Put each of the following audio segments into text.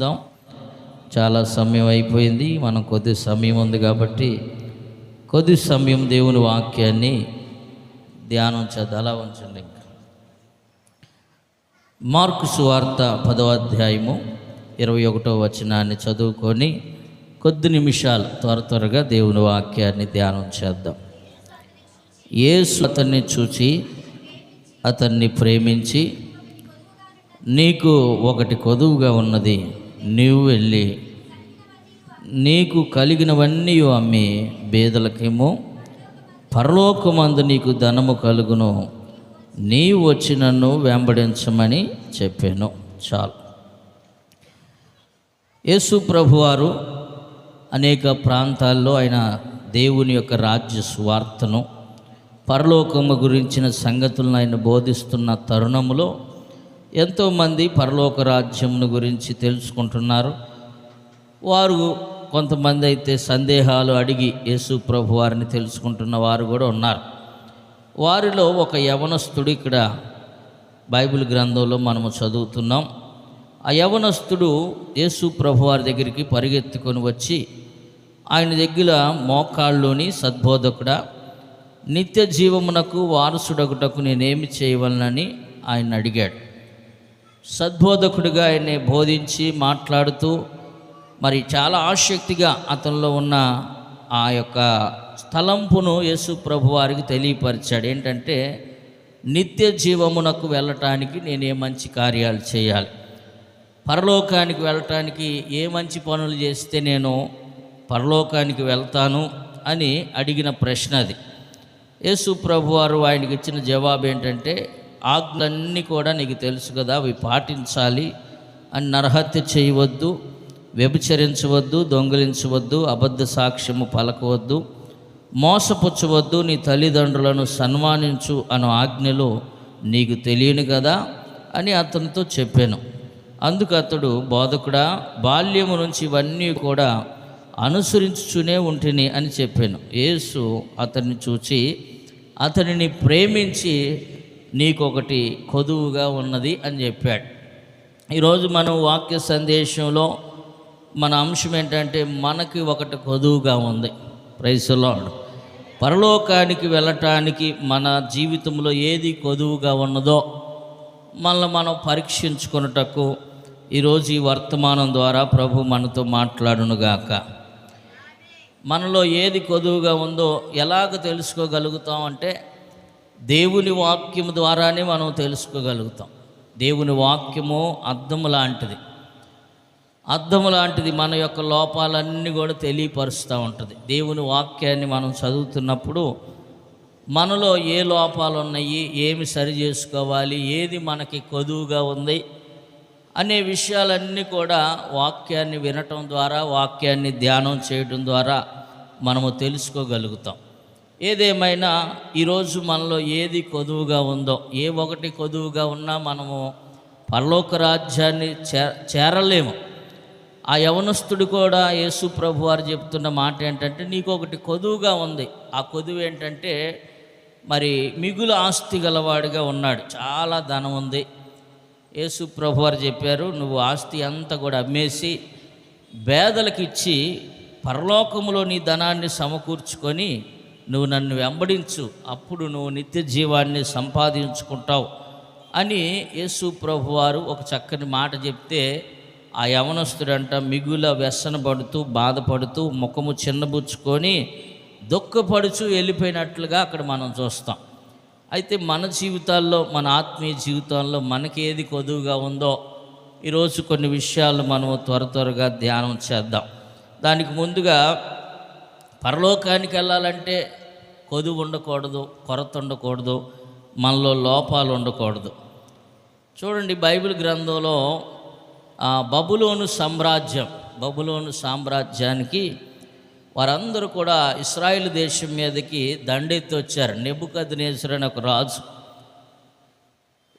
ప్రార్థిద్దాం చాలా సమయం అయిపోయింది. మనం కొద్ది సమయం ఉంది కాబట్టి కొద్ది సమయం దేవుని వాక్యాన్ని ధ్యానం చేద్దాం. అలా ఉంచండి మార్కు సువార్త పదవ అధ్యాయము ఇరవై ఒకటో వచనాన్ని చదువుకొని కొద్ది నిమిషాలు త్వర త్వరగా దేవుని వాక్యాన్ని ధ్యానం చేద్దాం. యేసు అతన్ని చూచి అతన్ని ప్రేమించి నీకు ఒకటి కొదువుగా ఉన్నది. నీవు వెళ్ళి నీకు కలిగినవన్నీ అమ్మి బేదలకేమో పరలోకమందు నీకు ధనము కలుగును. నీవు వచ్చి నన్ను వెంబడించమని చెప్పాను. చాలు. యేసు ప్రభువారు అనేక ప్రాంతాల్లో ఆయన దేవుని యొక్క రాజ్య స్వార్థను పరలోకము గురించిన సంగతులను ఆయన బోధిస్తున్న తరుణములో ఎంతోమంది పరలోక రాజ్యమును గురించి తెలుసుకుంటున్నారు. వారు కొంతమంది అయితే సందేహాలు అడిగి యేసు ప్రభు వారిని తెలుసుకుంటున్న వారు కూడా ఉన్నారు. వారిలో ఒక యవనస్తుడు ఇక్కడ బైబిల్ గ్రంథంలో మనము చదువుతున్నాం. ఆ యవనస్తుడు యేసు ప్రభు వారి దగ్గరికి పరిగెత్తుకొని వచ్చి ఆయన దగ్గర మోకాళ్ళలోని సద్బోధకుడా నిత్య జీవమునకు వారసుడగుటకు నేనేమి చేయవలనని ఆయన అడిగాడు. సద్బోధకుడిగా ఆయన్ని బోధించి మాట్లాడుతూ మరి చాలా ఆసక్తిగా అతనిలో ఉన్న ఆ యొక్క స్థలంపును యేసు ప్రభు వారికి తెలియపరిచాడు. ఏంటంటే నిత్య జీవమునకు వెళ్ళటానికి నేను ఏ మంచి కార్యాలు చేయాలి? పరలోకానికి వెళ్ళటానికి ఏ మంచి పనులు చేస్తే నేను పరలోకానికి వెళ్తాను అని అడిగిన ప్రశ్న అది. యేసు ప్రభు వారు ఆయనకి ఇచ్చిన జవాబు ఏంటంటే ఆజ్ఞలన్నీ కూడా నీకు తెలుసు కదా అవి పాటించాలి. అని నరహత్య చేయవద్దు వ్యభిచరించవద్దు దొంగిలించవద్దు అబద్ధ సాక్ష్యము పలకవద్దు మోసపుచ్చవద్దు నీ తల్లిదండ్రులను సన్మానించు అను ఆజ్ఞలు నీకు తెలియను కదా అని అతనితో చెప్పాను. అందుకు అతడు బోధకుడా బాల్యము నుంచి ఇవన్నీ కూడా అనుసరించుచునే ఉంటిని అని చెప్పాను. యేసు అతన్ని చూచి అతనిని ప్రేమించి నీకొకటి కొదువుగా ఉన్నది అని చెప్పాడు. ఈరోజు మనం వాక్య సందేశంలో మన అంశం ఏంటంటే మనకి ఒకటి కొదువుగా ఉంది. ప్రైసులో పరలోకానికి వెళ్ళటానికి మన జీవితంలో ఏది కొదువుగా ఉన్నదో మనల్ని మనం పరీక్షించుకున్నటకు ఈరోజు ఈ వర్తమానం ద్వారా ప్రభు మనతో మాట్లాడునుగాక. మనలో ఏది కొదువుగా ఉందో ఎలాగ తెలుసుకోగలుగుతాం అంటే దేవుని వాక్యం ద్వారానే మనం తెలుసుకోగలుగుతాం. దేవుని వాక్యము అర్థం లాంటిది. అర్థం లాంటిది మన యొక్క లోపాలన్నీ కూడా తెలియపరుస్తూ ఉంటుంది. దేవుని వాక్యాన్ని మనం చదువుతున్నప్పుడు మనలో ఏ లోపాలు ఉన్నాయి ఏమి సరి చేసుకోవాలి ఏది మనకి కొదువుగా ఉంది అనే విషయాలన్నీ కూడా వాక్యాన్ని వినటం ద్వారా వాక్యాన్ని ధ్యానం చేయటం ద్వారా మనము తెలుసుకోగలుగుతాం. ఏదేమైనా ఈరోజు మనలో ఏది కొదువుగా ఉందో ఏ ఒకటి కొదువుగా ఉన్నా మనము పరలోక రాజ్యాన్ని చే చేరలేము. ఆ యవనస్తుడు కూడా యేసు ప్రభు వారు చెప్తున్న మాట ఏంటంటే నీకు ఒకటి కొదువుగా ఉంది. ఆ కొదువు ఏంటంటే మరి మిగులు ఆస్తి గలవాడిగా ఉన్నాడు. చాలా ధనం ఉంది. యేసు ప్రభు వారు చెప్పారు నువ్వు ఆస్తి అంతా కూడా అమ్మేసి పేదలకు ఇచ్చి పరలోకములో నీ ధనాన్ని సమకూర్చుకొని నువ్వు నన్ను వెంబడించు అప్పుడు నువ్వు నిత్య జీవాన్ని సంపాదించుకుంటావు అని యేసు ప్రభు వారు ఒక చక్కని మాట చెప్తే ఆ యవనస్తుడంట మిగుల వ్యసన పడుతూ బాధపడుతూ ముఖము చిన్నబుచ్చుకొని దుఃఖపడుచు వెళ్ళిపోయినట్లుగా అక్కడ మనం చూస్తాం. అయితే మన జీవితాల్లో మన ఆత్మీయ జీవితంలో మనకి ఏది కొదువుగా ఉందో ఈరోజు కొన్ని విషయాలు మనం త్వర త్వరగా ధ్యానం చేద్దాం. దానికి ముందుగా పరలోకానికి వెళ్ళాలంటే కొదువు ఉండకూడదు కొరత ఉండకూడదు మనలో లోపాలు ఉండకూడదు చూడండి బైబిల్ గ్రంథంలో బబులోను సామ్రాజ్యం బబులోను సామ్రాజ్యానికి వారందరూ కూడా ఇస్రాయిల్ దేశం మీదకి దండెత్తి వచ్చారు. నెబుకద్నేశ్వరు అని ఒక రాజు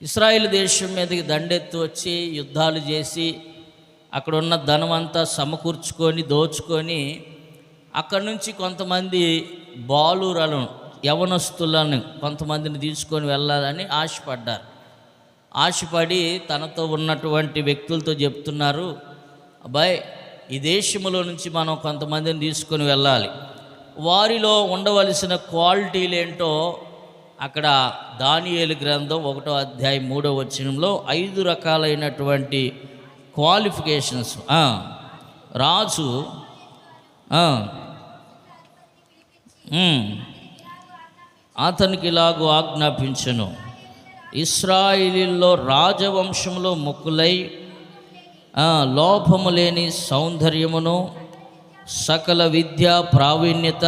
ఇస్రాయిల్ దేశం మీదకి దండెత్తి వచ్చి యుద్ధాలు చేసి అక్కడ ఉన్న ధనం అంతా సమకూర్చుకొని దోచుకొని అక్కడి నుంచి కొంతమంది బాలురలను యవనస్తులను కొంతమందిని తీసుకొని వెళ్ళాలని ఆశపడ్డారు. ఆశపడి తనతో ఉన్నటువంటి వ్యక్తులతో చెప్తున్నారు అబ్బాయి ఈ దేశంలో నుంచి మనం కొంతమందిని తీసుకొని వెళ్ళాలి. వారిలో ఉండవలసిన క్వాలిటీలు ఏంటో అక్కడ దానియేలు గ్రంథం ఒకటో అధ్యాయం మూడో వచనంలో ఐదు రకాలైనటువంటి క్వాలిఫికేషన్స్. రాజు అతనికి ఇలాగూ ఆజ్ఞాపించను. ఇస్రాయిలీల్లో రాజవంశంలో ముక్కులై లోపము లేని సౌందర్యమును సకల విద్యా ప్రావీణ్యత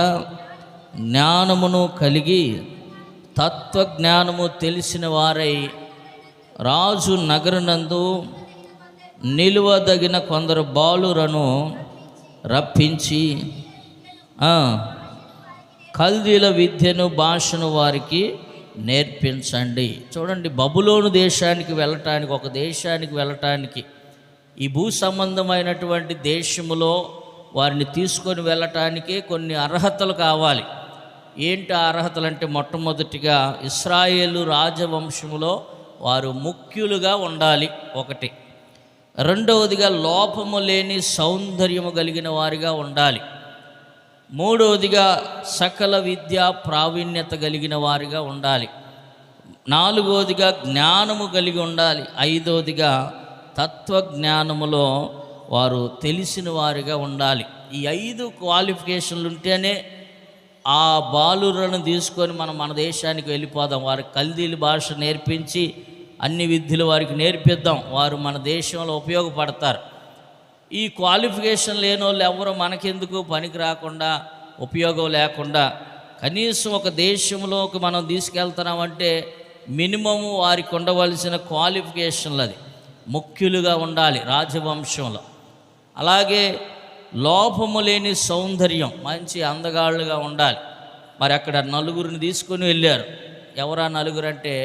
జ్ఞానమును కలిగి తత్వజ్ఞానము తెలిసిన వారై రాజు నగరనందు నిలువదగిన కొందరు బాలురను రప్పించి కల్దీల విద్యను భాషను వారికి నేర్పించండి. చూడండి బబులోను దేశానికి వెళ్ళటానికి ఒక దేశానికి వెళ్ళటానికి ఈ భూ సంబంధమైనటువంటి దేశములో వారిని తీసుకొని వెళ్ళటానికి కొన్ని అర్హతలు కావాలి. ఏంటి ఆ అర్హతలు అంటే మొట్టమొదటిగా ఇస్రాయేలు రాజవంశములో వారు ముఖ్యులుగా ఉండాలి ఒకటి. రెండవదిగా లోపము లేని సౌందర్యము కలిగిన వారిగా ఉండాలి. మూడవదిగా సకల విద్య ప్రావీణ్యత కలిగిన వారిగా ఉండాలి. నాలుగవదిగా జ్ఞానము కలిగి ఉండాలి. ఐదవదిగా తత్వజ్ఞానములో వారు తెలిసిన వారిగా ఉండాలి. ఈ ఐదు క్వాలిఫికేషన్లు ఉంటేనే ఆ బాలులను తీసుకొని మనం మన దేశానికి వెళ్ళిపోదాం. వారికి కల్దీలు భాష నేర్పించి అన్ని విద్యలు వారికి నేర్పిద్దాం. వారు మన దేశంలో ఉపయోగపడతారు. ఈ క్వాలిఫికేషన్ లేని వాళ్ళు ఎవరు మనకెందుకు పనికి రాకుండా ఉపయోగం లేకుండా? కనీసం ఒక దేశంలోకి మనం తీసుకెళ్తున్నామంటే మినిమము వారికి ఉండవలసిన క్వాలిఫికేషన్లు అది. ముఖ్యులుగా ఉండాలి రాజవంశంలో. అలాగే లోపము లేని సౌందర్యం మంచి అందగాళ్ళుగా ఉండాలి. మరి అక్కడ నలుగురిని తీసుకొని వెళ్ళారు. ఎవరా నలుగురు అంటే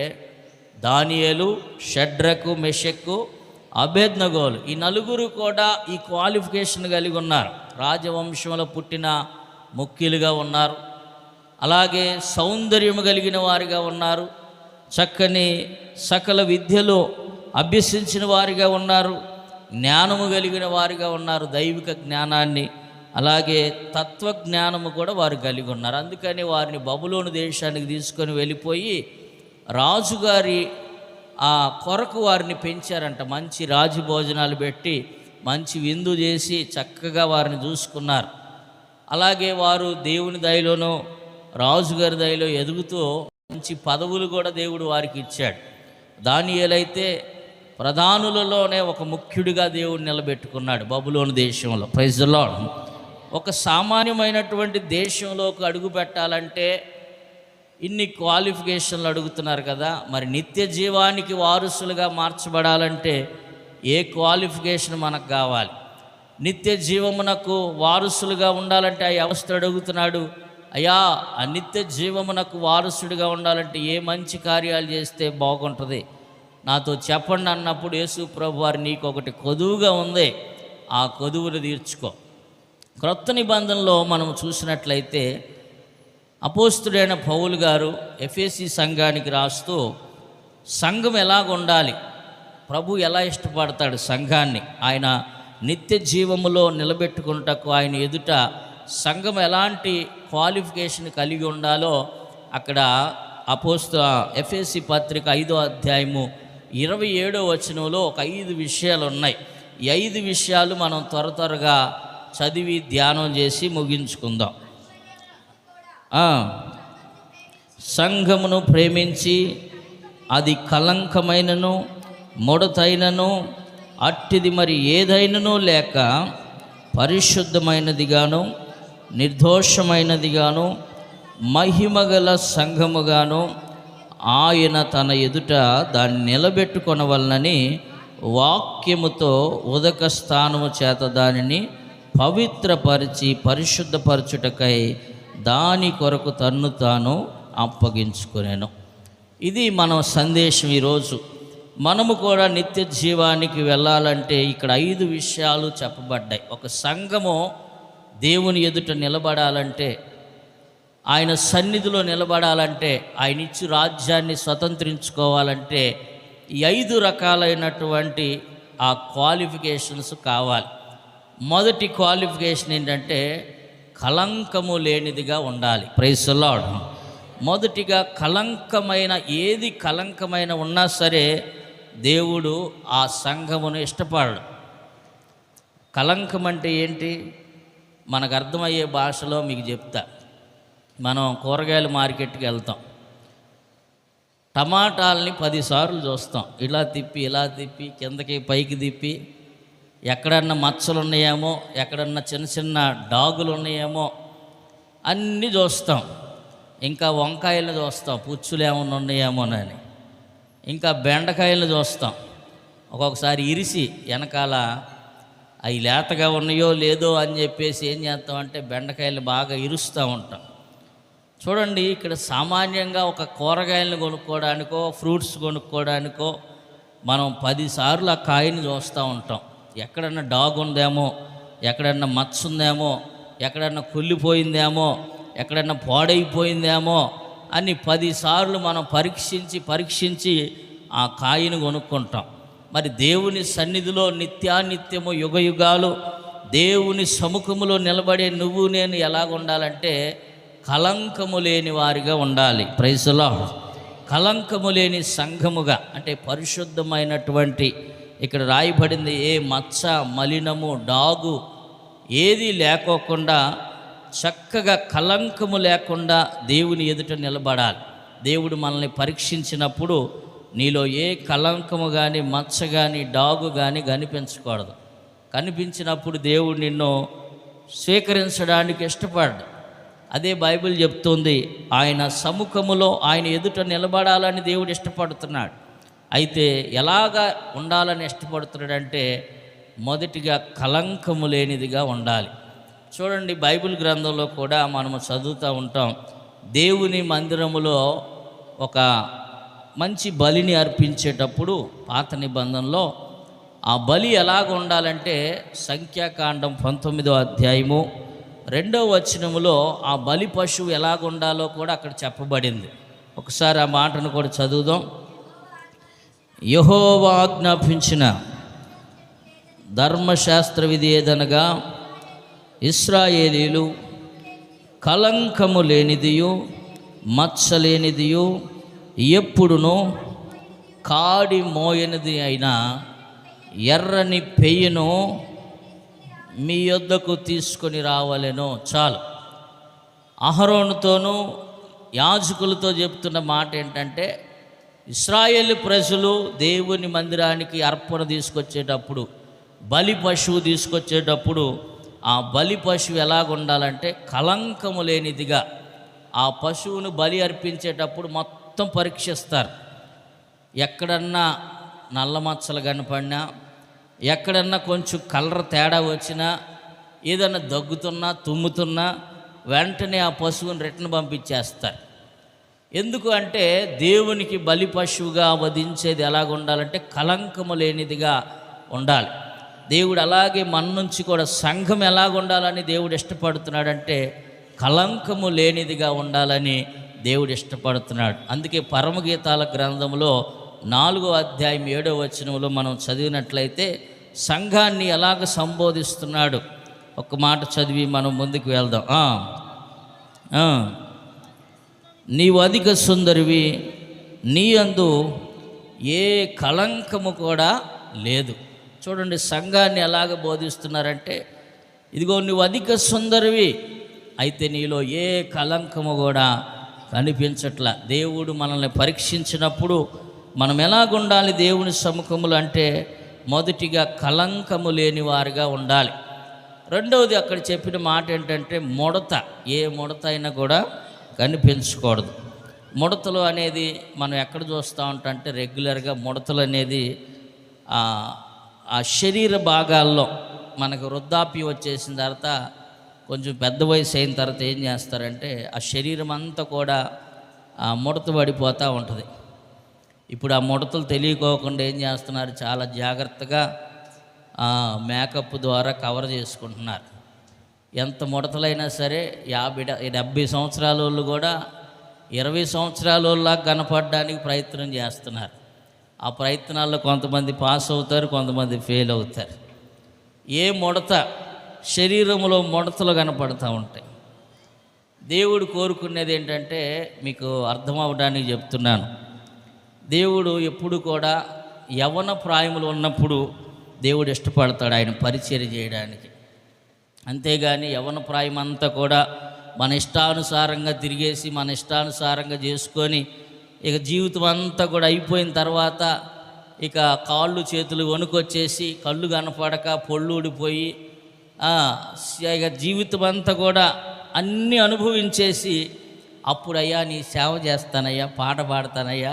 దానియలు షడ్రకు మెషక్కు అభేద్నగోలు ఈ నలుగురు కూడా ఈ క్వాలిఫికేషన్ కలిగి ఉన్నారు. రాజవంశంలో పుట్టిన ముఖ్యులుగా ఉన్నారు. అలాగే సౌందర్యము కలిగిన వారిగా ఉన్నారు. చక్కని సకల విద్యలో అభ్యసించిన వారిగా ఉన్నారు. జ్ఞానము కలిగిన వారిగా ఉన్నారు. దైవిక జ్ఞానాన్ని అలాగే తత్వజ్ఞానము కూడా వారు కలిగి ఉన్నారు. అందుకని వారిని బబులోను దేశానికి తీసుకొని వెళ్ళిపోయి రాజుగారి ఆ కొరకు వారిని పెంచారంట. మంచి రాజు భోజనాలు పెట్టి మంచి విందు చేసి చక్కగా వారిని చూసుకున్నారు. అలాగే వారు దేవుని దయలోనూ రాజుగారి దయలో ఎదుగుతూ మంచి పదవులు కూడా దేవుడు వారికి ఇచ్చాడు. దానియేలైతే ప్రధానులలోనే ఒక ముఖ్యుడిగా దేవుడు నిలబెట్టుకున్నాడు బబులోని దేశంలో. ప్రైజ్లో ఒక సామాన్యమైనటువంటి దేశంలోకి అడుగు పెట్టాలంటే ఇన్ని క్వాలిఫికేషన్లు అడుగుతున్నారు కదా మరి నిత్య జీవానికి వారసులుగా మార్చబడాలంటే ఏ క్వాలిఫికేషన్ మనకు కావాలి? నిత్య జీవమునకు వారసులుగా ఉండాలంటే ఆ అవస్థ అడుగుతున్నాడు అయ్యా ఆ నిత్య జీవమునకు వారసుడిగా ఉండాలంటే ఏ మంచి కార్యాలు చేస్తే బాగుంటుంది? నాతో చెప్పండి అన్నప్పుడు యేసు ప్రభు వారు నీకు ఒకటి కొదువుగా ఉంది ఆ కొదువును తీర్చుకో. క్రొత్త నిబంధనలో మనం చూసినట్లయితే అపోస్తుడైన పౌలు గారు ఎఫ్ఎసి సంఘానికి రాస్తూ సంఘం ఎలా ఉండాలి? ప్రభు ఎలా ఇష్టపడతాడు సంఘాన్ని? ఆయన నిత్య జీవములో నిలబెట్టుకుంటకు ఆయన ఎదుట సంఘం ఎలాంటి క్వాలిఫికేషన్ కలిగి ఉండాలో అక్కడ అపోస్తు ఎఫ్ఎసి పత్రిక ఐదో అధ్యాయము ఇరవై ఏడో వచనంలో ఒక ఐదు విషయాలు ఉన్నాయి. ఈ ఐదు విషయాలు మనం త్వర త్వరగా చదివి ధ్యానం చేసి ముగించుకుందాం. సంఘమును ప్రేమించి అది కలంకమైనను ముడతైనను అట్టిది మరి ఏదైనను లేక పరిశుద్ధమైనదిగాను నిర్దోషమైనదిగాను మహిమగల సంఘముగాను ఆయన తన ఎదుట దాన్ని నిలబెట్టుకొనవలనని వాక్యముతో ఉదక స్థానము చేత దానిని పవిత్రపరిచి పరిశుద్ధపరచుటకై దాని కొరకు తన్ను తాను అప్పగించుకునేను. ఇది మన సందేశం ఈరోజు. మనము కూడా నిత్య జీవానికి వెళ్ళాలంటే ఇక్కడ ఐదు విషయాలు చెప్పబడ్డాయి. ఒక సంఘము దేవుని ఎదుట నిలబడాలంటే ఆయన సన్నిధిలో నిలబడాలంటే ఆయన ఇచ్చి రాజ్యాన్ని స్వతంత్రించుకోవాలంటే ఈ ఐదు రకాలైనటువంటి ఆ క్వాలిఫికేషన్స్ కావాలి. మొదటి క్వాలిఫికేషన్ ఏంటంటే కలంకము లేనిదిగా ఉండాలి. ప్రైసులాడ్ మొదటిగా కలంకమైన ఏది కలంకమైన ఉన్నా సరే దేవుడు ఆ సంఘమును ఇష్టపడడు. కలంకం అంటే ఏంటి? మనకు అర్థమయ్యే భాషలో మీకు చెప్తా. మనం కూరగాయల మార్కెట్కి వెళ్తాం. టమాటాలని పదిసార్లు చూస్తాం. ఇలా తిప్పి ఇలా తిప్పి కిందకి పైకి తిప్పి ఎక్కడన్నా మచ్చలు ఉన్నాయేమో ఎక్కడన్నా చిన్న చిన్న డాగులు ఉన్నాయేమో అన్నీ చూస్తాం. ఇంకా వంకాయలు చూస్తాం పుచ్చులు ఏమన్నా ఉన్నాయేమోనని ఇంకా బెండకాయలు చూస్తాం. ఒక్కొక్కసారి ఇరిసి వెనకాల అవి లేతగా ఉన్నాయో లేదో అని చెప్పేసి ఏం చేస్తామంటే బెండకాయలు బాగా ఇరుస్తూ ఉంటాం. చూడండి ఇక్కడ సామాన్యంగా ఒక కూరగాయలను కొనుక్కోవడానికో ఫ్రూట్స్ కొనుక్కోవడానికో మనం పదిసార్లు ఆ కాయని చూస్తూ ఉంటాం. ఎక్కడన్నా డాగ్ ఉందేమో ఎక్కడన్నా మచ్చ ఉందేమో ఎక్కడన్నా కుళ్ళిపోయిందేమో ఎక్కడన్నా పాడైపోయిందేమో అని పదిసార్లు మనం పరీక్షించి పరీక్షించి ఆ కాయను కొనుక్కుంటాం. మరి దేవుని సన్నిధిలో నిత్యానిత్యము యుగయుగాలు దేవుని సముఖములో నిలబడే నువ్వు నేను ఎలాగ ఉండాలంటే కలంకము లేని వారిగా ఉండాలి. ప్రైజులో కలంకము లేని సంఘముగా అంటే పరిశుద్ధమైనటువంటి ఇక్కడ రాయబడింది ఏ మచ్చ మలినము డాగు ఏది లేకోకుండా చక్కగా కలంకము లేకుండా దేవుని ఎదుట నిలబడాలి. దేవుడు మనల్ని పరీక్షించినప్పుడు నీలో ఏ కలంకము కానీ మచ్చ కానీ డాగు కానీ కనిపించకూడదు. కనిపించినప్పుడు దేవుడు నిన్ను స్వీకరించడానికి ఇష్టపడ్డు. అదే బైబిల్ చెప్తుంది ఆయన సముఖములో ఆయన ఎదుట నిలబడాలని దేవుడు ఇష్టపడుతున్నాడు. అయితే ఎలాగా ఉండాలని ఇష్టపడుతున్నాడంటే మొదటిగా కలంకము లేనిదిగా ఉండాలి. చూడండి బైబిల్ గ్రంథంలో కూడా మనము చదువుతూ ఉంటాం దేవుని మందిరములో ఒక మంచి బలిని అర్పించేటప్పుడు పాత నిబంధనలో ఆ బలి ఎలాగ ఉండాలంటే సంఖ్యాకాండం పంతొమ్మిదో అధ్యాయము రెండో వచనములో ఆ బలి పశువు ఎలాగ ఉండాలో కూడా అక్కడ చెప్పబడింది. ఒకసారి ఆ మాటను కూడా చదువుదాం. యహోవా ఆజ్ఞాపించిన ధర్మశాస్త్ర విధి ఏదనగా ఇస్రాయేలీలు కలంకము లేనిదియు మచ్చలేనిదియు ఎప్పుడును కాడి మోయనిది అయిన ఎర్రని పెయ్యను మీ యొద్దకు తీసుకొని రావాలెనో చాలు. అహరోనుతోనూ యాజకులతో చెప్తున్న మాట ఏంటంటే ఇస్రాయేల్ ప్రజలు దేవుని మందిరానికి అర్పణ తీసుకొచ్చేటప్పుడు బలి పశువు తీసుకొచ్చేటప్పుడు ఆ బలి పశువు ఎలాగ ఉండాలంటే కలంకము లేనిదిగా ఆ పశువును బలి అర్పించేటప్పుడు మొత్తం పరీక్షిస్తారు. ఎక్కడన్నా నల్ల మచ్చలు కనపడినా ఎక్కడన్నా కొంచెం కలర్ తేడా వచ్చినా ఏదన్నా దగ్గుతున్నా తుమ్ముతున్నా వెంటనే ఆ పశువుని రిటర్న్ పంపించేస్తారు. ఎందుకు అంటే దేవునికి బలి పశువుగా వధించేది ఎలాగ ఉండాలంటే కలంకము లేనిదిగా ఉండాలి. దేవుడు అలాగే మన నుంచి కూడా సంఘం ఎలాగ ఉండాలని దేవుడు ఇష్టపడుతున్నాడంటే కలంకము లేనిదిగా ఉండాలని దేవుడు ఇష్టపడుతున్నాడు. అందుకే పరమగీతాల గ్రంథంలో నాలుగో అధ్యాయం ఏడో వచనంలో మనం చదివినట్లయితే సంఘాన్ని ఎలాగ సంబోధిస్తున్నాడు? ఒక మాట చదివి మనం ముందుకు వెళ్దాం. నీవు అధిక సుందరివి నీ అందు ఏ కళంకము కూడా లేదు. చూడండి సంఘాన్ని ఎలాగ బోధిస్తున్నారంటే ఇదిగో నువ్వు అధిక సుందరివి అయితే నీలో ఏ కళంకము కూడా కనిపించట్ల. దేవుడు మనల్ని పరీక్షించినప్పుడు మనం ఎలాగుండాలి దేవుని సముఖములు అంటే మొదటిగా కళంకము లేని వారిగా ఉండాలి. రెండవది అక్కడ చెప్పిన మాట ఏంటంటే ముడత. ఏ ముడత అయినా కూడా కనిపించకూడదు ముడతలు అనేది మనం ఎక్కడ చూస్తూ ఉంటాం అంటే రెగ్యులర్గా ముడతలు అనేది ఆ, శరీర భాగాల్లో మనకు వృద్ధాప్యం వచ్చేసిన తర్వాత కొంచెం పెద్ద వయసు అయిన తర్వాత ఏం చేస్తారంటే ఆ శరీరం అంతా కూడా ముడత పడిపోతూ ఉంటుంది. ఇప్పుడు ఆ ముడతలు తెలియకోకుండా ఏం చేస్తున్నారు? చాలా జాగ్రత్తగా ఆ, మేకప్ ద్వారా కవర్ చేసుకుంటున్నారు. ఎంత ముడతలైనా సరే యాభై డ- డెబ్భై సంవత్సరాల వాళ్ళు కూడా ఇరవై సంవత్సరాల వాళ్ళలాగా కనపడడానికి ప్రయత్నం చేస్తున్నారు. ఆ ప్రయత్నాల్లో కొంతమంది పాస్ అవుతారు కొంతమంది ఫెయిల్ అవుతారు. ఏ ముడత శరీరంలో ముడతలు కనపడుతూ ఉంటాయి. దేవుడు కోరుకునేది ఏంటంటే మీకు అర్థం అవడానికి చెప్తున్నాను. దేవుడు ఎప్పుడు కూడా యవన ప్రాయములు ఉన్నప్పుడు దేవుడు ఇష్టపడతాడు ఆయన పరిచయం చేయడానికి. అంతేగాని యవన ప్రాయం అంతా కూడా మన ఇష్టానుసారంగా తిరిగేసి మన ఇష్టానుసారంగా చేసుకొని ఇక జీవితం అంతా కూడా అయిపోయిన తర్వాత ఇక కాళ్ళు చేతులు వణుకొచ్చేసి కళ్ళు కనపడక పొళ్ళు ఊడిపోయి ఇక జీవితం అంతా కూడా అన్నీ అనుభవించేసి అప్పుడయ్యా నీ సేవ చేస్తానయ్యా పాట పాడతానయ్యా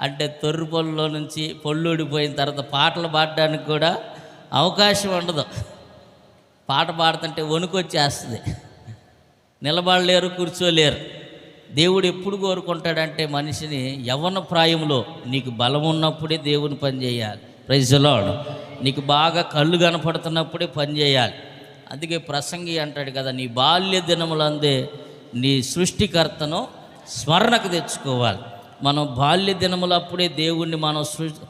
అంటే తొర్రు పొల్లో నుంచి పొళ్ళు ఊడిపోయిన తర్వాత పాటలు పాడడానికి కూడా అవకాశం ఉండదు. పాట పాడుతుంటే వణుకొచ్చేస్తుంది. నిలబడలేరు కూర్చోలేరు. దేవుడు ఎప్పుడు కోరుకుంటాడంటే మనిషిని యవ్వన ప్రాయంలో నీకు బలం ఉన్నప్పుడే దేవుని పని చేయాలి. ప్రైజ్లాడు నీకు బాగా కళ్ళు కనపడుతున్నప్పుడే పని చేయాలి. అందుకే ప్రసంగి అంటాడు కదా నీ బాల్య దినములందే నీ సృష్టికర్తను స్మరణకు తెచ్చుకోవాలి. మనం బాల్య దినములప్పుడే దేవుణ్ణి మనం సృష్టి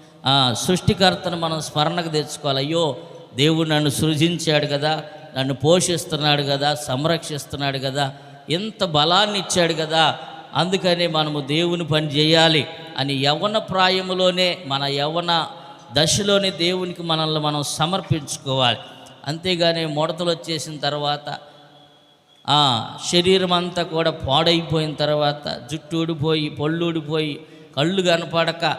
సృష్టికర్తను మనం స్మరణకు తెచ్చుకోవాలి. అయ్యో దేవుడు నన్ను సృజించాడు కదా నన్ను పోషిస్తున్నాడు కదా సంరక్షిస్తున్నాడు కదా ఎంత బలాన్ని ఇచ్చాడు కదా అందుకని మనము దేవుని పని చేయాలి అని యవన ప్రాయములోనే మన యవన దశలోనే దేవునికి మనల్ని మనం సమర్పించుకోవాలి. అంతేగాని ముడతలు వచ్చేసిన తర్వాత శరీరం అంతా కూడా పాడైపోయిన తర్వాత జుట్టు ఊడిపోయి పళ్ళు ఊడిపోయి కళ్ళు కనపడక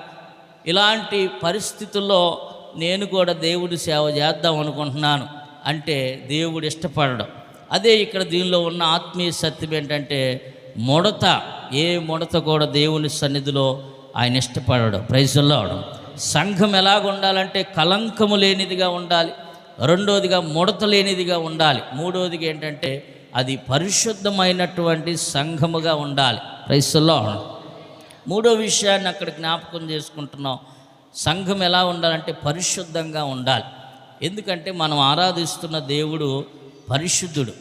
ఇలాంటి పరిస్థితుల్లో నేను కూడా దేవుడి సేవ చేద్దాం అనుకుంటున్నాను అంటే దేవుడు ఇష్టపడడం. అదే ఇక్కడ దీనిలో ఉన్న ఆత్మీయ సత్యం ఏంటంటే ముడత ఏ ముడత కూడా దేవుని సన్నిధిలో ఆయన ఇష్టపడడం. ప్రైజుల్లో అవడం సంఘం ఎలాగ ఉండాలంటే కలంకము లేనిదిగా ఉండాలి. రెండోదిగా ముడత లేనిదిగా ఉండాలి. మూడోదిగా ఏంటంటే అది పరిశుద్ధమైనటువంటి సంఘముగా ఉండాలి. ప్రైస్లో మూడో విషయాన్ని అక్కడ జ్ఞాపకం చేసుకుంటున్నాం. సంఘం ఎలా ఉండాలంటే పరిశుద్ధంగా ఉండాలి. ఎందుకంటే మనం ఆరాధిస్తున్న దేవుడు పరిశుద్ధుడు.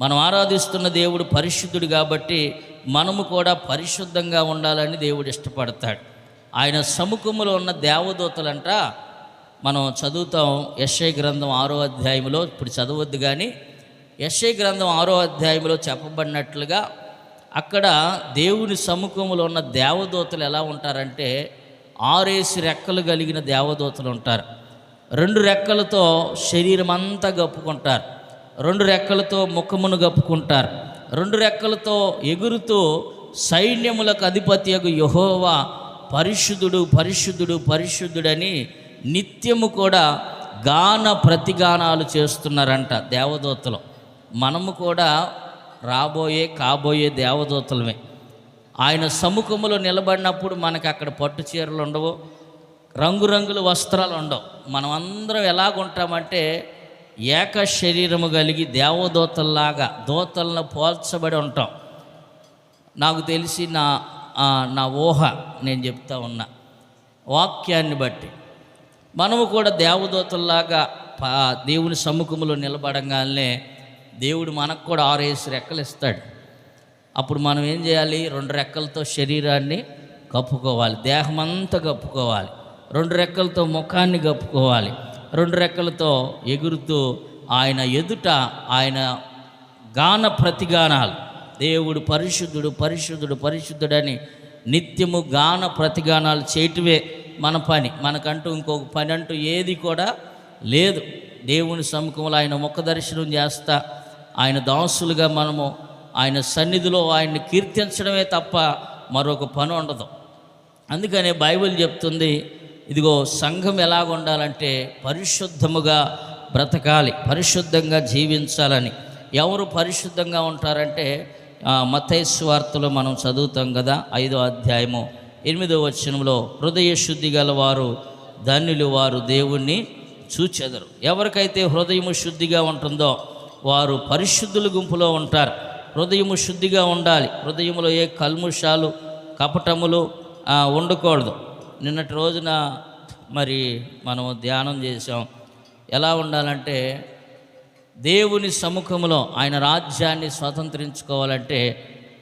మనం ఆరాధిస్తున్న దేవుడు పరిశుద్ధుడు కాబట్టి మనము కూడా పరిశుద్ధంగా ఉండాలని దేవుడు ఇష్టపడతాడు. ఆయన సముఖములో ఉన్న దేవదూతలంట మనం చదువుతాం యశ్ఐ గ్రంథం ఆరో అధ్యాయంలో ఇప్పుడు చదవద్దు కానీ యశ్ఐ గ్రంథం ఆరో అధ్యాయంలో చెప్పబడినట్లుగా అక్కడ దేవుని సముఖములో ఉన్న దేవదూతలు ఎలా ఉంటారంటే ఆరేసి రెక్కలు కలిగిన దేవదూతలు ఉంటారు. రెండు రెక్కలతో శరీరం అంతా గప్పుకుంటారు. రెండు రెక్కలతో ముఖమును గప్పుకుంటారు. రెండు రెక్కలతో ఎగురుతూ సైన్యములకు అధిపతి యహోవా పరిశుద్ధుడు పరిశుద్ధుడు పరిశుద్ధుడని నిత్యము కూడా గాన ప్రతిగానాలు చేస్తున్నారంట దేవదూతలు. మనము కూడా రాబోయే కాబోయే దేవదూతలమే. ఆయన సముఖములో నిలబడినప్పుడు మనకి అక్కడ పట్టు చీరలు ఉండవు. రంగురంగుల వస్త్రాలు ఉండవు. మనం అందరం ఎలాగుంటామంటే ఏక శరీరము కలిగి దేవదూతల్లాగా దూతలను పోల్చబడి ఉంటాం. నాకు తెలిసి నా నా ఊహ నేను చెప్తా ఉన్నా. వాక్యాన్ని బట్టి. మనము కూడా దేవదూతల్లాగా దేవుని సముఖంలో నిలబడంగానే దేవుడు మనకు కూడా ఆరేసి రెక్కలు ఇస్తాడు. అప్పుడు మనం ఏం చేయాలి? రెండు రెక్కలతో శరీరాన్ని కప్పుకోవాలి. దేహం అంతా కప్పుకోవాలి. రెండు రెక్కలతో ముఖాన్ని కప్పుకోవాలి. రెండు రెక్కలతో ఎగురుతూ ఆయన ఎదుట ఆయన గాన ప్రతిగానాలు. దేవుడు పరిశుద్ధుడు పరిశుద్ధుడు పరిశుద్ధుడని నిత్యము గాన ప్రతిగానాలు చేయటమే మన పని. మనకంటూ ఇంకొక పని అంటూ ఏది కూడా లేదు. దేవుని సముఖంలో ఆయన ముఖ దర్శనం చేస్తా. ఆయన దాసులుగా మనము ఆయన సన్నిధిలో ఆయన్ని కీర్తించడమే తప్ప మరొక పని ఉండదు. అందుకనే బైబిల్ చెప్తుంది ఇదిగో సంఘం ఎలాగ ఉండాలంటే పరిశుద్ధముగా బ్రతకాలి పరిశుద్ధంగా జీవించాలని. ఎవరు పరిశుద్ధంగా ఉంటారంటే మతైస్వార్తలో మనం చదువుతాం కదా ఐదో అధ్యాయము ఎనిమిదో వచనంలో హృదయ శుద్ధి గల వారు ధన్యులు వారు దేవుణ్ణి చూచెదరు. ఎవరికైతే హృదయము శుద్ధిగా ఉంటుందో వారు పరిశుద్ధుల గుంపులో ఉంటారు. హృదయము శుద్ధిగా ఉండాలి. హృదయములో ఏ కల్ముషాలు కపటములు ఉండకూడదు. నిన్నటి రోజున మరి మనము ధ్యానం చేసాం ఎలా ఉండాలంటే దేవుని సముఖంలో ఆయన రాజ్యాన్ని స్వతంత్రించుకోవాలంటే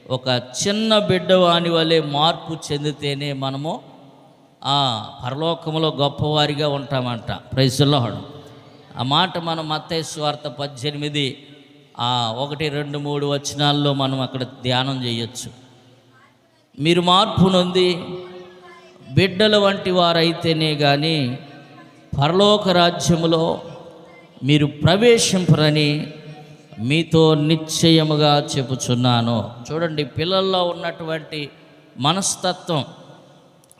ఒక చిన్న బిడ్డవాని వలె మార్పు చెందితేనే మనము ఆ పరలోకములో గొప్పవారిగా ఉంటామంట. ప్రైజుల్లో ఆ మాట మనం మత్తేశ్వార్త పద్దెనిమిది ఆ ఒకటి రెండు మూడు వచనాల్లో మనం అక్కడ ధ్యానం చేయొచ్చు. మీరు మార్పు నొంది బిడ్డల వంటి వారైతేనే కానీ పరలోక రాజ్యములో మీరు ప్రవేశింపరని మీతో నిశ్చయముగా చెబుచున్నాను. చూడండి పిల్లల్లో ఉన్నటువంటి మనస్తత్వం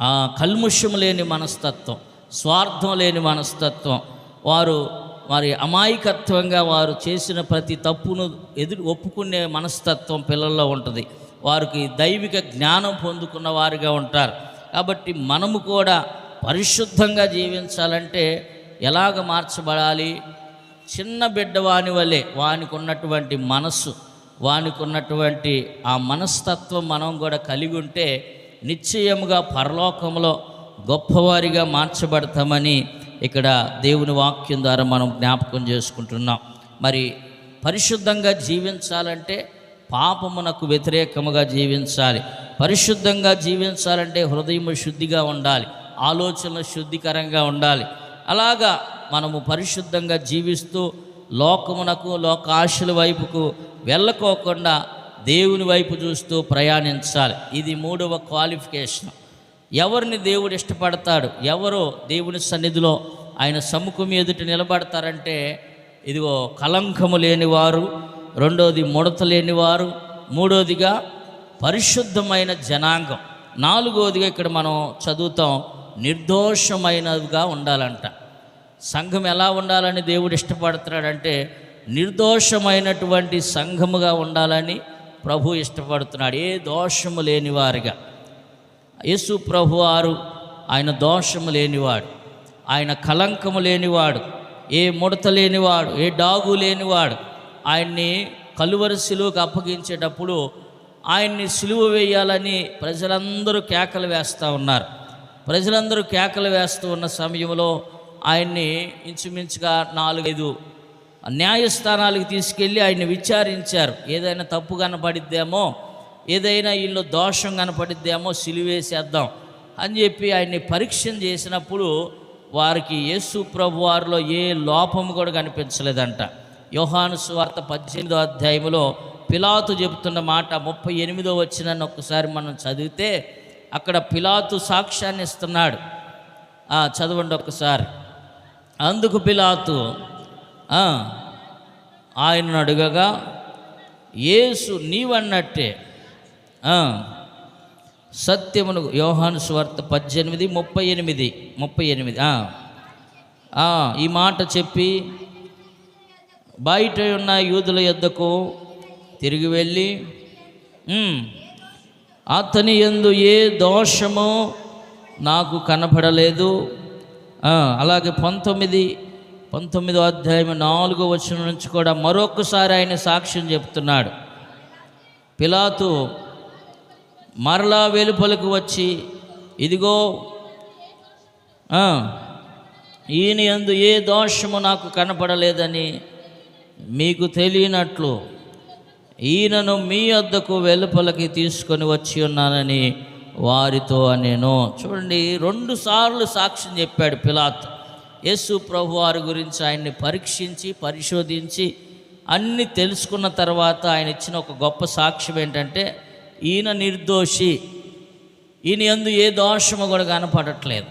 ఆ కల్ముష్యం లేని మనస్తత్వం స్వార్థం లేని మనస్తత్వం వారు వారి అమాయకత్వంగా వారు చేసిన ప్రతి తప్పును ఎదురు ఒప్పుకునే మనస్తత్వం పిల్లల్లో ఉంటుంది. వారికి దైవిక జ్ఞానం పొందుకున్న వారిగా ఉంటారు. కాబట్టి మనము కూడా పరిశుద్ధంగా జీవించాలంటే ఎలాగ మార్చబడాలి? చిన్న బిడ్డ వాని వలె వానికి ఉన్నటువంటి మనస్సు వానికి ఉన్నటువంటి ఆ మనస్తత్వం మనం కూడా కలిగి ఉంటే నిశ్చయముగా పరలోకంలో గొప్పవారిగా మార్చబడతామని ఇక్కడ దేవుని వాక్యం ద్వారా మనం జ్ఞాపకం చేసుకుంటున్నాం. మరి పరిశుద్ధంగా జీవించాలంటే పాపమునకు వ్యతిరేకముగా జీవించాలి. పరిశుద్ధంగా జీవించాలంటే హృదయం శుద్ధిగా ఉండాలి. ఆలోచనలు శుద్ధికరంగా ఉండాలి. అలాగా మనము పరిశుద్ధంగా జీవిస్తూ లోకమునకు లోక ఆశల వైపుకు వెళ్ళకోకుండా దేవుని వైపు చూస్తూ ప్రయాణించాలి. ఇది మూడవ క్వాలిఫికేషన్. ఎవరిని దేవుడు ఇష్టపడతాడు? ఎవరో దేవుని సన్నిధిలో ఆయన సముఖం ఎదుట నిలబడతారంటే ఇదిగో కలంకము లేనివారు రెండోది ముడత లేనివారు మూడోదిగా పరిశుద్ధమైన జనాంగం నాలుగోదిగా ఇక్కడ మనం చదువుతాం నిర్దోషమైనదిగా ఉండాలంట. సంఘం ఎలా ఉండాలని దేవుడు ఇష్టపడుతున్నాడంటే నిర్దోషమైనటువంటి సంఘముగా ఉండాలని ప్రభు ఇష్టపడుతున్నాడు. ఏ దోషము లేనివారుగా. యేసు ప్రభువారు ఆయన దోషము లేనివాడు ఆయన కలంకము లేనివాడు ఏ ముడత లేనివాడు ఏ డాగు లేనివాడు ఆయన్ని కలువరి సిలువకు అప్పగించేటప్పుడు ఆయన్ని సిలువ వేయాలని ప్రజలందరూ కేకలు వేస్తూ ఉన్నారు. ప్రజలందరూ కేకలు వేస్తూ ఉన్న సమయంలో ఆయన్ని ఇంచుమించుగా నాలుగైదు న్యాయస్థానాలకు తీసుకెళ్ళి ఆయన్ని విచారించారు. ఏదైనా తప్పు కనపడిద్దేమో ఏదైనా వీళ్ళు దోషం కనపడిద్దేమో సిలివేసేద్దాం అని చెప్పి ఆయన్ని పరీక్ష చేసినప్పుడు వారికి యేసు ప్రభు వారిలో ఏ లోపం కూడా కనిపించలేదంట. యోహాను స్వార్త పద్దెనిమిదో అధ్యాయంలో పిలాతు చెబుతున్న మాట ముప్పై ఎనిమిదో వచ్చినని ఒక్కసారి మనం చదివితే అక్కడ పిలాతు సాక్ష్యాన్ని ఇస్తున్నాడు. చదవండి ఒక్కసారి. అందుకు పిలాతు ఆయనను అడుగగా యేసు నీవన్నట్టే సత్యమును యోహాను స్వార్త పద్దెనిమిది ముప్పై ఎనిమిది ముప్పై ఎనిమిది. ఈ మాట చెప్పి బయట ఉన్న యూదుల యొద్దకు తిరిగి వెళ్ళి అతని ఎందు ఏ దోషము నాకు కనపడలేదు. అలాగే పంతొమ్మిది పంతొమ్మిదో అధ్యాయం నాలుగో వచ్చిన నుంచి కూడా మరొకసారి ఆయన సాక్ష్యం చెప్తున్నాడు. పిలాతు మరలా వెలుపలకు వచ్చి ఇదిగో ఈయన ఎందు ఏ దోషము నాకు కనపడలేదని మీకు తెలియనట్లు ఈయనను మీ వద్దకు వెలుపలకి తీసుకొని వచ్చి ఉన్నానని వారితో నేను చూడండి రెండు సార్లు సాక్ష్యం చెప్పాడు పిలాత్. యేసు ప్రభు వారి గురించి ఆయన్ని పరీక్షించి పరిశోధించి అన్నీ తెలుసుకున్న తర్వాత ఆయన ఇచ్చిన ఒక గొప్ప సాక్ష్యం ఏంటంటే ఈయన నిర్దోషి. ఈయన ఎందు ఏ దోషము కూడా కనపడట్లేదు.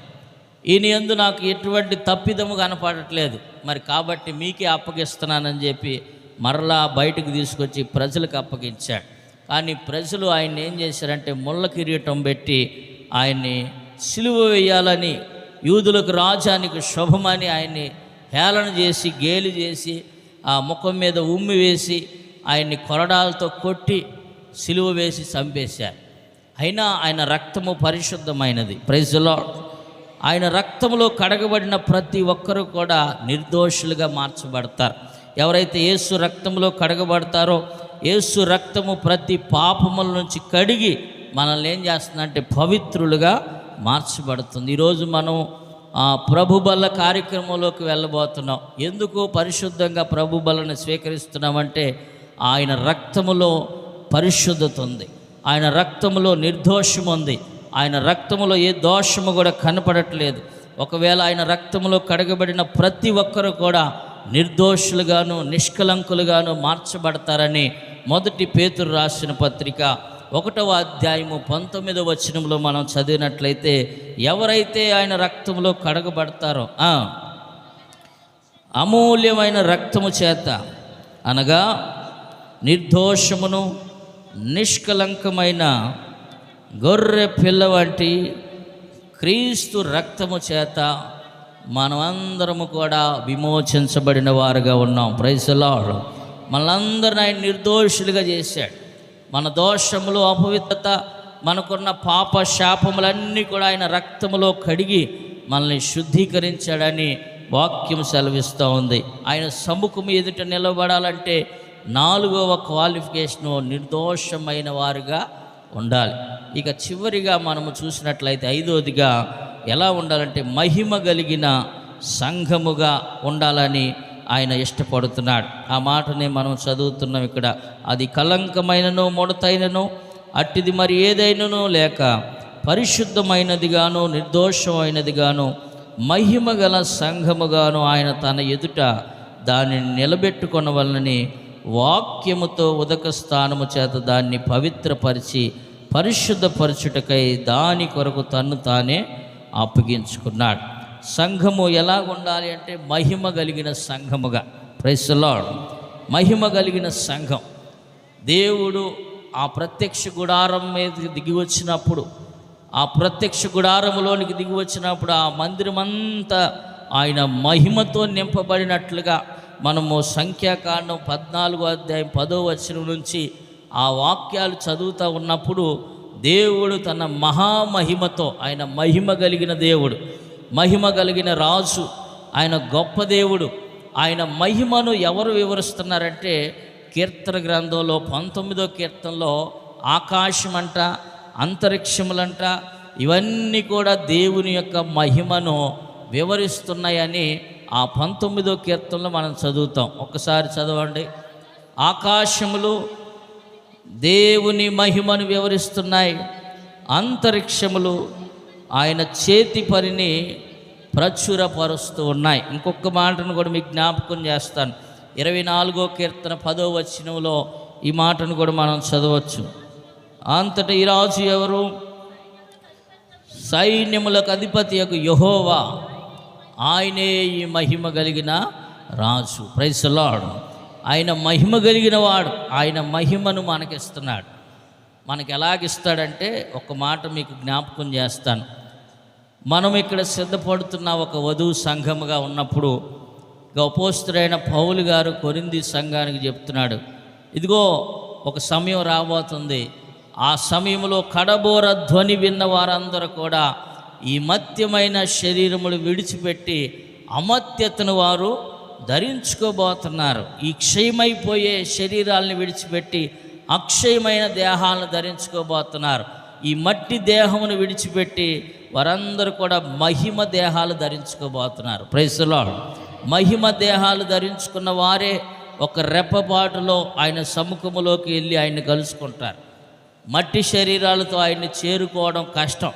ఈయన ఎందు నాకు ఎటువంటి తప్పిదము కనపడట్లేదు. మరి కాబట్టి మీకే అప్పగిస్తున్నానని చెప్పి మరలా బయటకు తీసుకొచ్చి ప్రజలకు అప్పగించాడు. కానీ ప్రజలు ఆయన ఏం చేశారంటే ముళ్ళ కిరీటం పెట్టి ఆయన్ని సిలువ వేయాలని యూదులకు రాజానికి శుభమని ఆయన్ని హేళన చేసి గేలి చేసి ఆ ముఖం మీద ఉమ్మి వేసి ఆయన్ని కొరడాలతో కొట్టి సిలువ వేసి చంపేశారు అయినా ఆయన రక్తము పరిశుద్ధమైనది. ప్రైజ్లో ఆయన రక్తంలో కడగబడిన ప్రతి ఒక్కరూ కూడా నిర్దోషులుగా మార్చబడతారు. ఎవరైతే యేసు రక్తంలో కడగబడతారో యేసు రక్తము ప్రతి పాపముల నుంచి కడిగి మనల్ని ఏం చేస్తుందంటే పవిత్రులుగా మార్చబడుతుంది. ఈరోజు మనం ప్రభుబల కార్యక్రమంలోకి వెళ్ళబోతున్నాం. ఎందుకు పరిశుద్ధంగా ప్రభుబలను స్వీకరిస్తున్నామంటే ఆయన రక్తములో పరిశుద్ధత ఉంది ఆయన రక్తములో నిర్దోషం ఉంది ఆయన రక్తములో ఏ దోషము కూడా కనపడట్లేదు. ఒకవేళ ఆయన రక్తములో కడగబడిన ప్రతి ఒక్కరు కూడా నిర్దోషులుగాను నిష్కలంకులుగాను మార్చబడతారని మొదటి పేతురు రాసిన పత్రిక ఒకటవ అధ్యాయము పంతొమ్మిదవ వచనంలో మనం చదివినట్లయితే ఎవరైతే ఆయన రక్తంలో కడగబడతారో అమూల్యమైన రక్తము చేత అనగా నిర్దోషమును నిష్కలంకమైన గొర్రె పిల్ల వంటి క్రీస్తు రక్తము చేత మనమందరము కూడా విమోచించబడిన వారుగా ఉన్నాం. ప్రైసలాడు మనందరిని ఆయన నిర్దోషులుగా చేశాడు. మన దోషములు అపవిత్రత మనకున్న పాప శాపములన్నీ కూడా ఆయన రక్తములో కడిగి మనల్ని శుద్ధీకరించాడని వాక్యం సెలవిస్తూ ఉంది. ఆయన సముఖము ఎదుట నిలబడాలంటే నాలుగవ క్వాలిఫికేషను నిర్దోషమైన వారుగా ఉండాలి. ఇక చివరిగా మనము చూసినట్లయితే ఐదోదిగా ఎలా ఉండాలంటే మహిమ కలిగిన సంఘముగా ఉండాలని ఆయన ఇష్టపడుతున్నాడు. ఆ మాటనే మనం చదువుతున్నాం ఇక్కడ. అది కలంకమైనను ముడతైనను అట్టిది మరి ఏదైనను లేక పరిశుద్ధమైనదిగాను నిర్దోషమైనదిగాను మహిమ గల సంఘముగాను ఆయన తన ఎదుట దానిని నిలబెట్టుకొనవలనని వాక్యముతో ఉదక స్థానము చేత దాన్ని పవిత్రపరిచి పరిశుద్ధపరచుటకై దాని కొరకు తన్ను తానే అప్పగించుకున్నాడు. సంఘము ఎలా ఉండాలి అంటే మహిమ కలిగిన సంఘముగా. ప్రైసలాడు మహిమ కలిగిన సంఘం. దేవుడు ఆ ప్రత్యక్ష గుడారం మీదకి దిగి వచ్చినప్పుడు ఆ ప్రత్యక్ష గుడారములోనికి దిగి వచ్చినప్పుడు ఆ మందిరమంతా ఆయన మహిమతో నింపబడినట్లుగా మనము సంఖ్యాకాండం పద్నాలుగో అధ్యాయం పదో వచనం నుంచి ఆ వాక్యాలు చదువుతూ ఉన్నప్పుడు దేవుడు తన మహామహిమతో ఆయన మహిమ కలిగిన దేవుడు మహిమ కలిగిన రాజు ఆయన గొప్ప దేవుడు ఆయన మహిమను ఎవరు వివరిస్తున్నారంటే కీర్తన గ్రంథంలో పంతొమ్మిదో కీర్తనలో ఆకాశమంట అంతరిక్షములంట ఇవన్నీ కూడా దేవుని యొక్క మహిమను వివరిస్తున్నాయని ఆ పంతొమ్మిదో కీర్తనలో మనం చదువుతాం. ఒకసారి చదవండి. ఆకాశములు దేవుని మహిమను వివరిస్తున్నాయి. అంతరిక్షములు ఆయన చేతి పనిని ప్రచురపరుస్తూ ఉన్నాయి. ఇంకొక మాటను కూడా మీకు జ్ఞాపకం చేస్తాను. ఇరవై నాలుగో కీర్తన పదో వచనంలో ఈ మాటను కూడా మనం చదవచ్చు. అంతట ఈ రాజు ఎవరు? సైన్యములకు అధిపతి యొక్క యహోవా. ఆయనే ఈ మహిమ కలిగిన రాజు. ప్రైసలాడు ఆయన మహిమ కలిగిన వాడు. ఆయన మహిమను మనకిస్తున్నాడు. మనకి ఎలాగిస్తాడంటే ఒక మాట మీకు జ్ఞాపకం చేస్తాను. మనం ఇక్కడ సిద్ధపడుతున్న ఒక వధువు సంఘముగా ఉన్నప్పుడు గొపోస్తుడైన పౌలు గారు కొరింది సంఘానికి చెప్తున్నాడు. ఇదిగో ఒక సమయం రాబోతుంది. ఆ సమయంలో కడబోర ధ్వని విన్న వారందరూ కూడా ఈ మత్యమైన శరీరములు విడిచిపెట్టి అమత్యతను వారు ధరించుకోబోతున్నారు. ఈ క్షయమైపోయే శరీరాలను విడిచిపెట్టి అక్షయమైన దేహాలను ధరించుకోబోతున్నారు. ఈ మట్టి దేహమును విడిచిపెట్టి వారందరూ కూడా మహిమ దేహాలు ధరించుకోబోతున్నారు. ప్రైసులో మహిమ దేహాలు ధరించుకున్న వారే ఒక రెప్పపాటులో ఆయన సముఖములోకి వెళ్ళి ఆయన్ని కలుసుకుంటారు. మట్టి శరీరాలతో ఆయన్ని చేరుకోవడం కష్టం.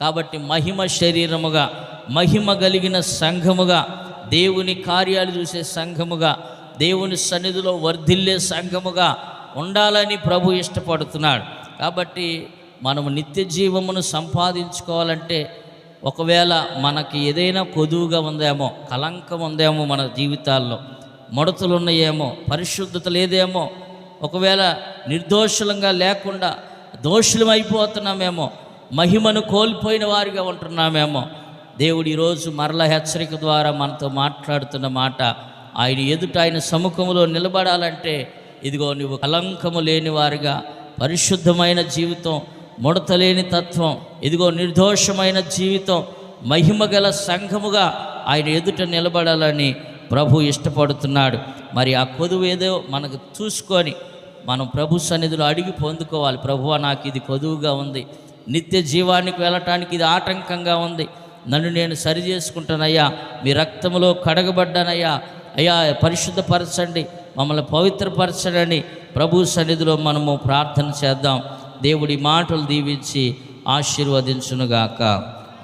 కాబట్టి మహిమ శరీరముగా మహిమ కలిగిన సంఘముగా దేవుని కార్యాలు చూసే సంఘముగా దేవుని సన్నిధిలో వర్ధిల్లే సంఘముగా ఉండాలని ప్రభు ఇష్టపడుతున్నాడు. కాబట్టి మనము నిత్య జీవమును సంపాదించుకోవాలంటే ఒకవేళ మనకి ఏదైనా కొదువుగా ఉందేమో కలంకం ఉందేమో మన జీవితాల్లో ముడతలు ఉన్నాయేమో పరిశుద్ధత లేదేమో ఒకవేళ నిర్దోషులంగా లేకుండా దోషులమైపోతున్నామేమో మహిమను కోల్పోయిన వారిగా ఉంటున్నామేమో. దేవుడు ఈరోజు మరల హెచ్చరిక ద్వారా మనతో మాట్లాడుతున్న మాట ఆయన ఎదుట ఆయన సముఖంలో నిలబడాలంటే ఇదిగో నువ్వు కలంకము లేని వారిగా పరిశుద్ధమైన జీవితం ముడతలేని తత్వం ఇదిగో నిర్దోషమైన జీవితం మహిమగల సంఘముగా ఆయన ఎదుట నిలబడాలని ప్రభు ఇష్టపడుతున్నాడు. మరి ఆ కొదువు ఏదో మనకు చూసుకొని మనం ప్రభు సన్నిధిలో అడిగి పొందుకోవాలి. ప్రభువ నాకు ఇది కొదువుగా ఉంది. నిత్య జీవానికి వెళ్ళటానికి ఇది ఆటంకంగా ఉంది. నన్ను నేను సరి చేసుకుంటానయ్యా. మీ రక్తంలో కడగబడ్డానయ్యా. అయ్యా పరిశుద్ధపరచండి. మమ్మల్ని పవిత్రపరచడని ప్రభు సన్నిధిలో మనము ప్రార్థన చేద్దాం. దేవుడి మాటలు దీవించి ఆశీర్వదించునుగాక.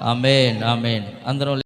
Amen amen. అందరం